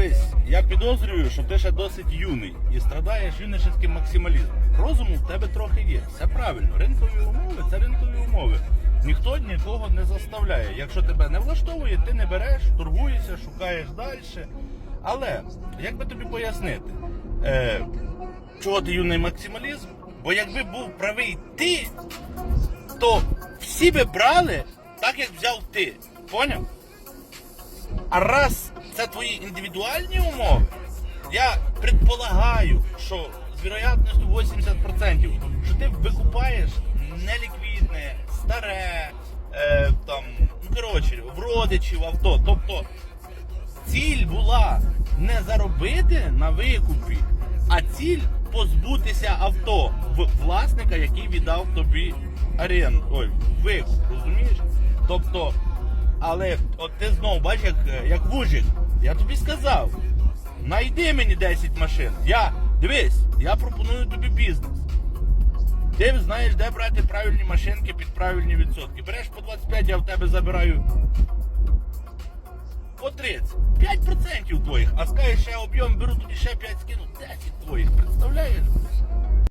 Дивись, я підозрюю, що ти ще досить юний і страдаєш юношеским максималізмом. Розуму в тебе трохи є. Все правильно. Ринкові умови це ринкові умови. Ніхто нікого не заставляє. Якщо тебе не влаштовує, ти не береш, торгуєшся, шукаєш далі. Але як би тобі пояснити, е, чого ти юний максималізм? Бо якби був правий ти, то всі би брали так, як взяв ти. Поняв? А раз це твої індивідуальні умови, я предполагаю, що з вероятністю 80%, що ти викупаєш неліквідне, старе, е, там, ну коротше, в родичів авто. Тобто ціль була не заробити на викупі, а ціль позбутися авто в власника, який віддав тобі аренду. Ой, викуп, розумієш? Тобто, але от ти знову бачиш, як, як вужик. Я тобі сказав, найди мені 10 машин. Я, дивись, я пропоную тобі бізнес. Ти знаєш, де брати правильні машинки під правильні відсотки. Береш по 25, я в тебе забираю по 30. 5% твоїх, а скажеш ще об'єм беру тобі ще 5 скину, 10 твоїх. Представляєш?